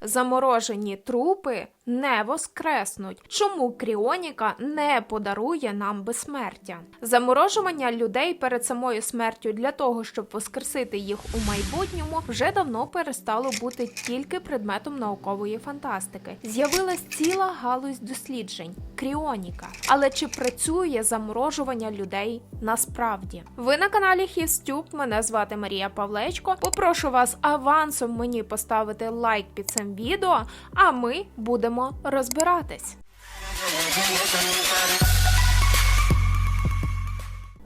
Заморожені трупи не воскреснуть. Чому кріоніка не подарує нам безсмертя? Заморожування людей перед самою смертю для того, щоб воскресити їх у майбутньому, вже давно перестало бути тільки предметом наукової фантастики. З'явилась ціла галузь досліджень кріоніка. Але чи працює заморожування людей насправді? Ви на каналі Хістюб. Мене звати Марія Павлечко. Попрошу вас авансом мені поставити лайк під цим відео, а ми будемо розбиратись.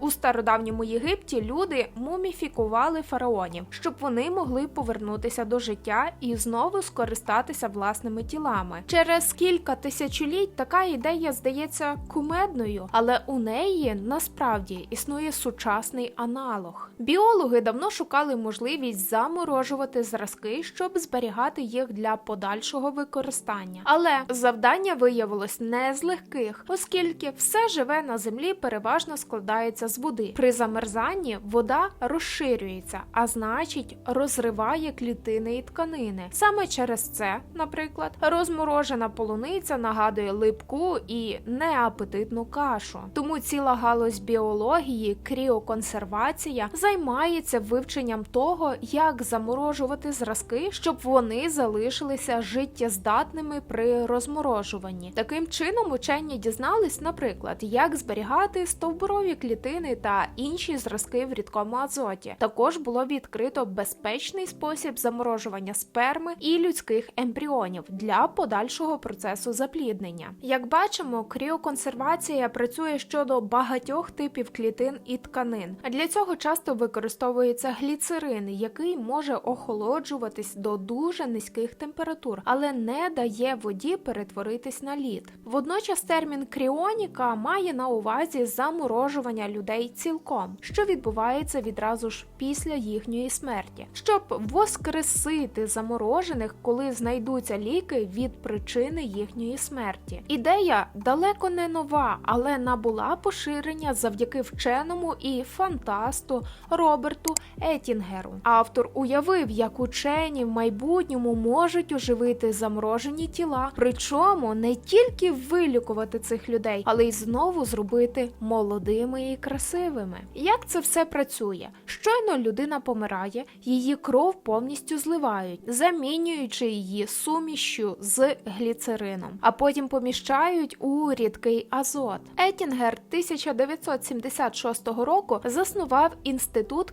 У стародавньому Єгипті люди муміфікували фараонів, щоб вони могли повернутися до життя і знову скористатися власними тілами. Через кілька тисячоліть така ідея здається кумедною, але у неї насправді існує сучасний аналог. Біологи давно шукали можливість заморожувати зразки, щоб зберігати їх для подальшого використання. Але завдання виявилось не з легких, оскільки все живе на землі переважно складається з води. При замерзанні вода розширюється, а значить розриває клітини і тканини. Саме через це, наприклад, розморожена полуниця нагадує липку і неапетитну кашу. Тому ціла галузь біології, кріоконсервація займається вивченням того, як заморожувати зразки, щоб вони залишилися життєздатними при розморожуванні. Таким чином, учені дізнались, наприклад, як зберігати стовбурові клітини та інші зразки в рідкому азоті. Також було відкрито безпечний спосіб заморожування сперми і людських ембріонів для подальшого процесу запліднення. Як бачимо, кріоконсервація працює щодо багатьох типів клітин і тканин. Для цього часто використовується гліцерин, який може охолоджуватись до дуже низьких температур, але не дає воді перетворитись на лід. Водночас термін кріоніка має на увазі заморожування людей цілком, що відбувається відразу ж після їхньої смерті, щоб воскресити заморожених, коли знайдуться ліки від причини їхньої смерті. Ідея далеко не нова, але набула поширення завдяки вченому і фантасту Роберту Етінгеру. Автор уявив, як учені в майбутньому можуть оживити заморожені тіла, причому не тільки вилікувати цих людей, але й знову зробити молодими і красивими. Як це все працює? Щойно людина помирає, її кров повністю зливають, замінюючи її сумішю з гліцерином, а потім поміщають у рідкий азот. Етінгер 1976 року заснував інститут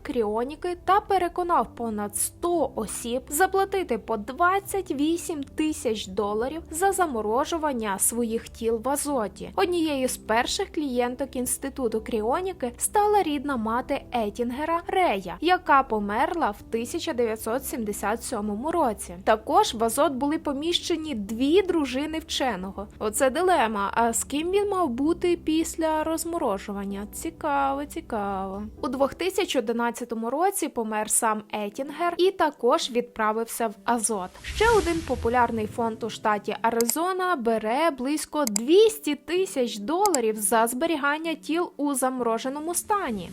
кріоніки та переконав понад 100 осіб заплатити по 28 тисяч доларів за заморожування своїх тіл в азоті. Однією з перших клієнток інституту кріоніки стала рідна мати Етінгера Рея, яка померла в 1977 році. Також в азот були поміщені дві дружини вченого. Оце дилема. А з ким він мав бути після розморожування? Цікаво, цікаво. У 2011 році помер сам Етінгер і також відправився в Азот. Ще один популярний фонд у штаті Аризона бере близько 200 тисяч доларів за зберігання тіл у замороженому стані.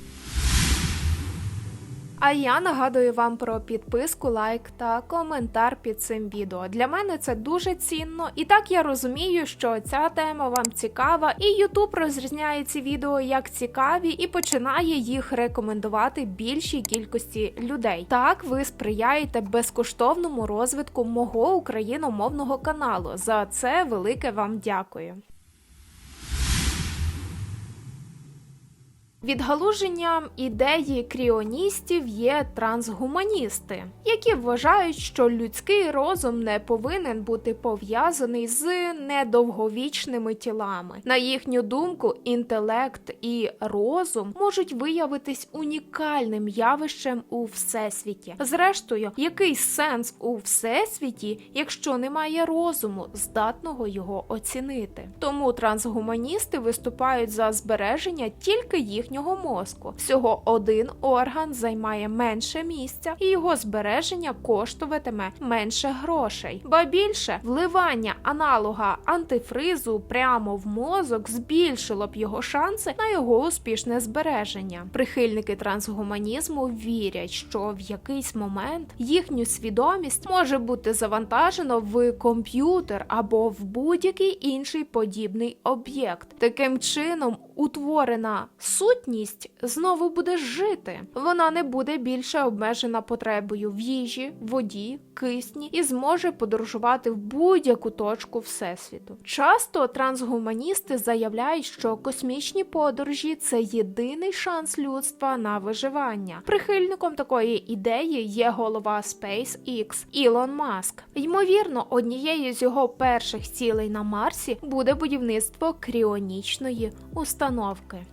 А я нагадую вам про підписку, лайк та коментар під цим відео. Для мене це дуже цінно, і так я розумію, що ця тема вам цікава, і YouTube розрізняє ці відео як цікаві і починає їх рекомендувати більшій кількості людей. Так ви сприяєте безкоштовному розвитку мого україномовного каналу. За це велике вам дякую. Відгалуженням ідеї кріоністів є трансгуманісти, які вважають, що людський розум не повинен бути пов'язаний з недовговічними тілами. На їхню думку, інтелект і розум можуть виявитись унікальним явищем у всесвіті. Зрештою, який сенс у всесвіті, якщо немає розуму, здатного його оцінити? Тому трансгуманісти виступають за збереження тільки їхнього їхнього мозку. Всього один орган займає менше місця, і його збереження коштуватиме менше грошей. Ба більше вливання аналога антифризу прямо в мозок збільшило б його шанси на його успішне збереження. Прихильники трансгуманізму вірять, що в якийсь момент їхню свідомість може бути завантажено в комп'ютер або в будь-який інший подібний об'єкт. Таким чином, утворена сутність знову буде жити. Вона не буде більше обмежена потребою в їжі, воді, кисні і зможе подорожувати в будь-яку точку всесвіту. Часто трансгуманісти заявляють, що космічні подорожі це єдиний шанс людства на виживання. Прихильником такої ідеї є голова SpaceX Ілон Маск. Ймовірно, однією з його перших цілей на Марсі буде будівництво кріонічної установки.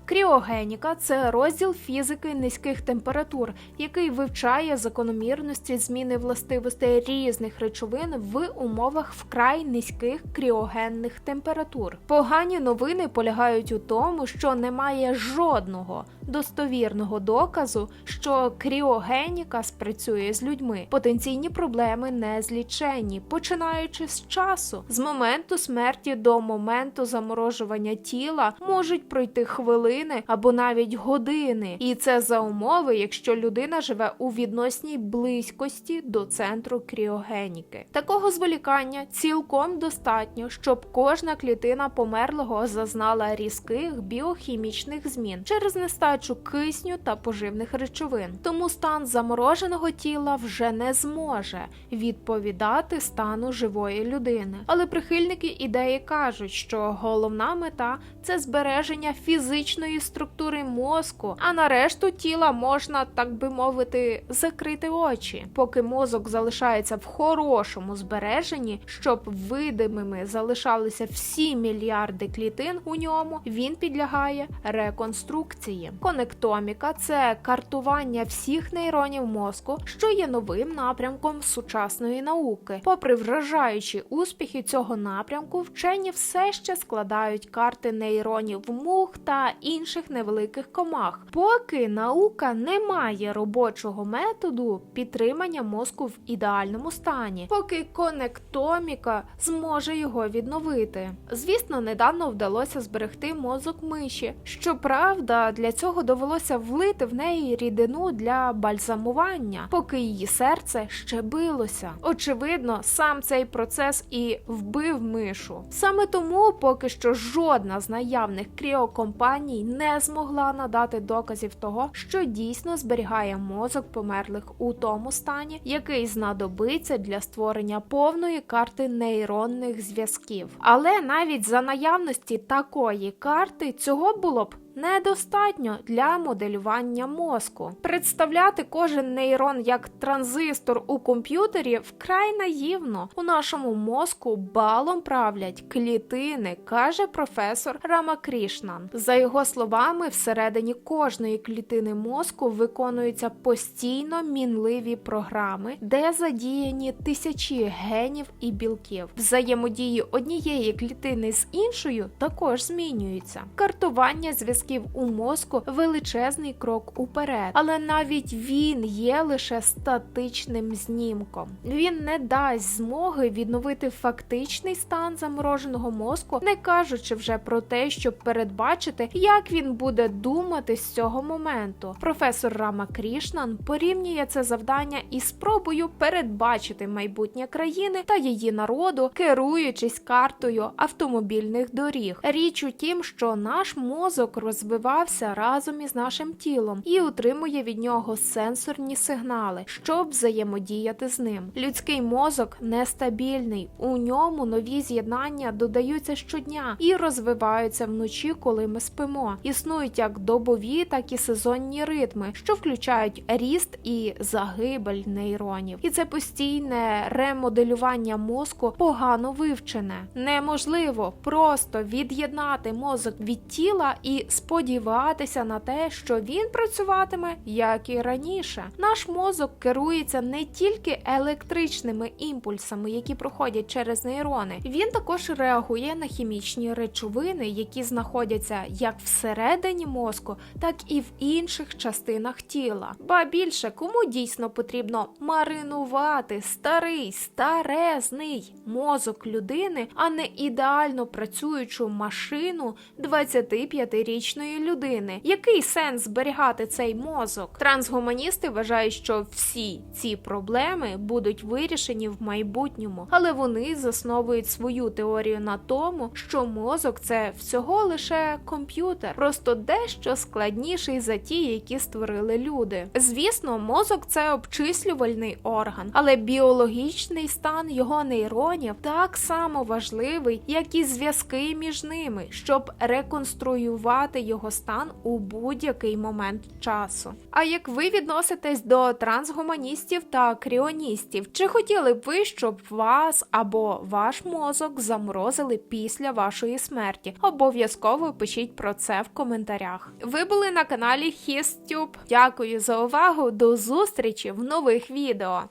Кріогеніка це розділ фізики низьких температур, який вивчає закономірності зміни властивостей різних речовин в умовах вкрай низьких кріогенних температур. Погані новини полягають у тому, що немає жодного достовірного доказу, що кріогеніка спрацює з людьми. Потенційні проблеми не зліченні, починаючи з часу. З моменту смерті до моменту заморожування тіла можуть пройти хвилини або навіть години, і це за умови, якщо людина живе у відносній близькості до центру кріогеніки. Такого зволікання цілком достатньо, щоб кожна клітина померлого зазнала різких біохімічних змін через нестачу кисню та поживних речовин. Тому стан замороженого тіла вже не зможе відповідати стану живої людини. Але прихильники ідеї кажуть, що головна мета це збереження фізичної структури мозку, а на решту тіла можна, так би мовити, закрити очі, поки мозок залишається в хорошому збереженні, щоб видимими залишалися всі мільярди клітин у ньому. Він підлягає реконструкції. Конектоміка це картування всіх нейронів мозку, що є новим напрямком сучасної науки. Попри вражаючі успіхи цього напрямку, вчені все ще складають карти нейронів мух та інших невеликих комах. Поки наука не має робочого методу підтримання мозку в ідеальному стані, поки конектоміка зможе його відновити. Звісно, недавно вдалося зберегти мозок миші. Щоправда, для цього довелося влити в неї рідину для бальзамування, поки її серце ще билося. Очевидно, сам цей процес і вбив мишу. Саме тому поки що жодна з наявних кріокомпаній не змогла надати доказів того, що дійсно зберігає мозок померлих у тому стані, який знадобиться для створення повної карти нейронних зв'язків. Але навіть за наявності такої карти цього було б. Недостатньо для моделювання мозку. Представляти кожен нейрон як транзистор у комп'ютері вкрай наївно. У нашому мозку балом правлять клітини, каже професор Рамакрішнан. За його словами, всередині кожної клітини мозку виконуються постійно мінливі програми, де задіяні тисячі генів і білків. Взаємодії однієї клітини з іншою також змінюються. Картування зв'язків зв'язків у мозку величезний крок уперед, але навіть він є лише статичним знімком. Він не дасть змоги відновити фактичний стан замороженого мозку, не кажучи вже про те, щоб передбачити, як він буде думати з цього моменту. Професор Рама Крішнан порівнює це завдання із спробою передбачити майбутнє країни та її народу, керуючись картою автомобільних доріг. Річ у тім, що наш мозок розвивався разом із нашим тілом і отримує від нього сенсорні сигнали, щоб взаємодіяти з ним. Людський мозок нестабільний, у ньому нові з'єднання додаються щодня і розвиваються вночі, коли ми спимо. Існують як добові, так і сезонні ритми, що включають ріст і загибель нейронів. І це постійне ремоделювання мозку погано вивчене. Неможливо просто від'єднати мозок від тіла і сподіватися на те, що він працюватиме як і раніше. Наш мозок керується не тільки електричними імпульсами, які проходять через нейрони. Він також реагує на хімічні речовини, які знаходяться як всередині мозку, так і в інших частинах тіла. Ба більше кому дійсно потрібно маринувати старий, старезний мозок людини, а не ідеально працюючу машину 25-річної людини. Який сенс зберігати цей мозок? Трансгуманісти вважають, що всі ці проблеми будуть вирішені в майбутньому, але вони засновують свою теорію на тому, що мозок це всього лише комп'ютер, просто дещо складніший за ті, які створили люди. Звісно, мозок це обчислювальний орган, але біологічний стан його нейронів так само важливий, як і зв'язки між ними, щоб реконструювати його стан у будь-який момент часу. А як ви відноситесь до трансгуманістів та кріоністів? Чи хотіли б ви, щоб вас або ваш мозок заморозили після вашої смерті? Обов'язково пишіть про це в коментарях. Ви були на каналі HisTube. Дякую за увагу. До зустрічі в нових відео.